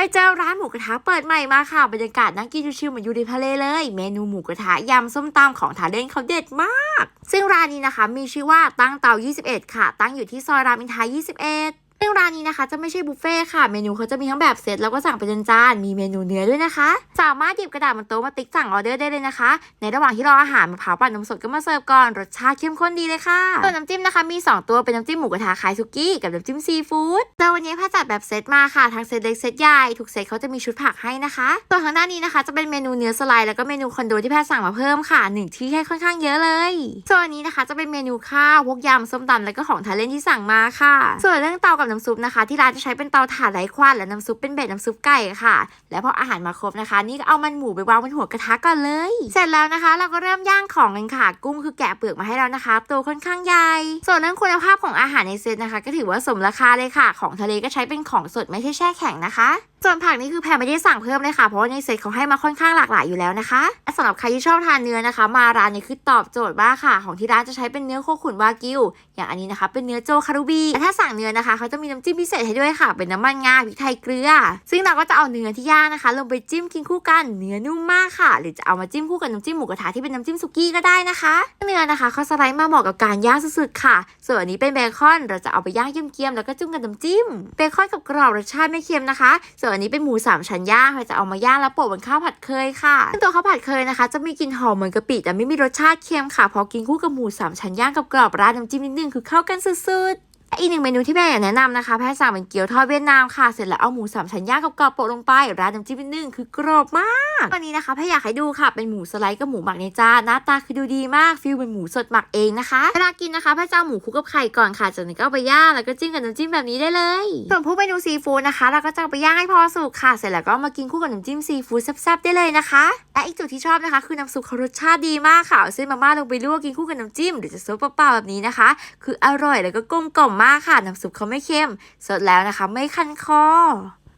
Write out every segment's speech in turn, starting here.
ไปเจอร้านหมูกระทะเปิดใหม่มาค่ะ บรรยากาศนั่งกินชิวๆเหมือนอยู่ในทะเลเลย เมนูหมูกระทะยำส้มตำของทาเด่นเขาเด็ดมาก ซึ่งร้านนี้นะคะมีชื่อว่าตั้งเตา 21 ค่ะ ตั้งอยู่ที่ซอยรามอินทรา21ซึ่งร้านนี้นะคะจะไม่ใช่บุฟเฟ่ค่ะ เมนูเขาจะมีทั้งแบบเซตแล้วก็สั่งเป็นจานๆมีเมนูเนื้อด้วยนะคะ สามารถหยิบกระดาษบนโต๊ะมาติ๊กสั่งออเดอร์ได้เลยนะคะ ในระหว่างที่รออาหารมะพร้าวปั่นนมสดก็มาเสิร์ฟก่อน รสชาติเข้มข้นดีเลยค่ะส่วนน้ำจิ้มนะคะมี 2 ตัวเป็นน้ำจิ้มหมูกระทะคล้ายซุกี้กับน้ำจิ้มซีฟู้ดแต่วันนี้แพทย์จัดแบบเซตมาค่ะทั้งเซตเล็กเซตใหญ่ทุกเซตเขาจะมีชุดผักให้นะคะส่วนทางด้านนี้นะคะจะเป็นเมนูเนื้อสไลด์แล้วก็เมนูคอนโดที่แพทย์สั่งมาเพิ่มค่ะหนึ่งที่ให้ค่อนข้างเยอะเลยส่วนอันนี้นะคะจะเป็นเมนูข้าวพวกยำส้มตำแล้วก็ของทานเล่นที่สั่งมาค่ะ ส่วนเรื่องเตากับน้ำซุปนะคะ ที่ร้านจะใช้เป็นเตาถ่านไร้ควันและน้ำซุปเป็นเบ็ดน้ำซุปไก่ค่ะ และพออาหารมาครบนะคะนี่ก็เอามันหมูไปวางบนหัวกระทะก่อนเลย เสร็จแล้วนะคะ เราก็เริ่มย่างของกันค่ะ กุ้งคือแกะเปลือกมาให้เรานะคะ ตัวค่อนข้างใหญ่ ส่วนเรื่องคุณภาพของอาหารในเซตนะคะ ก็ถือว่าสมราคาเลยค่ะ ของทะเลก็ใช้เป็นของสดไม่ใช่แช่แข็งนะคะส่วนผักนี่คือแพรไม่ได้สั่งเพิ่มเลยค่ะ เพราะว่าในเซตเขาให้มาค่อนข้างหลากหลายอยู่แล้วนะคะและสำหรับใครที่ชอบทานเนื้อนะคะ มาร้านนี้คือตอบโจทย์มากค่ะ ของที่ร้านจะใช้เป็นเนื้อโคขุนวากิว อย่างอันนี้นะคะ เป็นเนื้อโจคารุบีแต่ถ้าสั่งเนื้อนะคะเขาจะมีน้ำจิ้มพิเศษให้ด้วยค่ะ เป็นน้ำมันงาพริกไทยเกลือ ซึ่งเราก็จะเอาเนื้อที่ย่างนะคะ ลงไปจิ้มกินคู่กัน เนื้อนุ่มมากค่ะ หรือจะเอามาจิ้มคู่กับน้ำจิ้มหมูกระทะที่เป็นน้ำจิ้มสุกี้ก็ได้นะคะ เนื้อนะคะเขาสไลด์มาเหมาะกับการย่างสุดๆค่ะ ส่วนอันนี้เป็นเบคอน เราจะเอาไปย่างเกียมๆแล้วก็จุ่มกับน้ำจิ้มเบคอนกับกรอบรสชาติไม่เค็มนะคะส่วนอันนี้เป็นหมูสามชั้นย่างเราจะเอามาย่างแล้วโปะบนข้าวผัดเคยค่ะซึ่งตัวข้าวผัดเคยนะคะ จะมีกลิ่นหอมเหมือนกะปิแต่ไม่มีรสชาติเค็มค่ะ พอกินคู่กับหมูสามชั้นย่างกับกรอบราดน้ำจิ้มนิดนึงคือเข้ากันสุดๆ อีกหนึ่งเมนูที่แม่อยากแนะนำนะคะ แพทย์สั่งเป็นเกี๊ยวทอดเวียดนามค่ะ เสร็จแล้วเอาหมูสามชั้นย่างกับกรอบโปะลงไปราดน้ำจิ้มนิดนึงคือกรอบมากวันนี้นะคะแพทย์อยากให้ดูค่ะ เป็นหมูสไลด์กับหมูหมักในจานหน้าตาคือดูดีมากฟิลเป็นหมูสดหมักเองนะคะเวลากินนะคะแพทย์จะเอาหมูคลุกกับไข่ก่อนค่ะจากนั้นก็เอาไปย่างแล้วก็จิ้มกับน้ำจิ้มแบบนี้ได้เลยส่วนพวกเมนูซีฟู้ดนะคะ เราก็จะเอาไปย่างให้พอสุกค่ะ เสร็จแล้วก็มากินคู่กับน้ำจิ้มซีฟู้ดแซ่บๆได้เลยนะคะและอีกจุดที่ชอบนะคะ คือน้ำซุปเขารสชาติดีมากค่ะเอาเส้นมาม่าลงไปลวกกินคู่กับน้ำจิ้มหรือจะซุปเปล่าๆแบบนี้นะคะ คืออร่อยแล้วก็กลมกล่อมมากค่ะน้ำซุปเขาไม่เค็มสดแล้วนะคะ ไม่คันคอ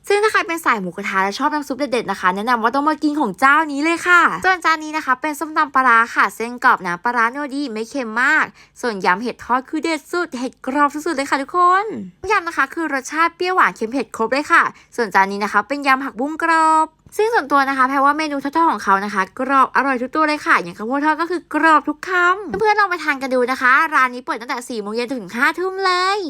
ซึ่งถ้าใครเป็นสายหมูกระทะและชอบน้ำซุปเด็ดๆนะคะ แนะนำว่าต้องมากินของเจ้านี้เลยค่ะส่วนจานนี้นะคะ เป็นส้มตำปลาค่ะ เส้นกรอบน้ำปลาร้าโนดีไม่เค็มมาก ส่วนยำเห็ดทอดคือเด็ดสุดเห็ดกรอบสุดๆเลยค่ะทุกคนยำนะคะ คือรสชาติเปรี้ยวหวานเค็มเผ็ดครบเลยค่ะ ส่วนจานนี้นะคะ เป็นยำผักบุ้งกรอบ ซึ่งส่วนตัวนะคะแพรว่าเมนูทอดๆของเขานะคะ กรอบอร่อยทุกตัวเลยค่ะ อย่างข้าวโพดทอดก็คือกรอบทุกคำเพื่อนๆลองไปทานกันดูนะคะ ร้านนี้เปิดตั้งแต่4โมงเย็นถึง5ทุ่มเลย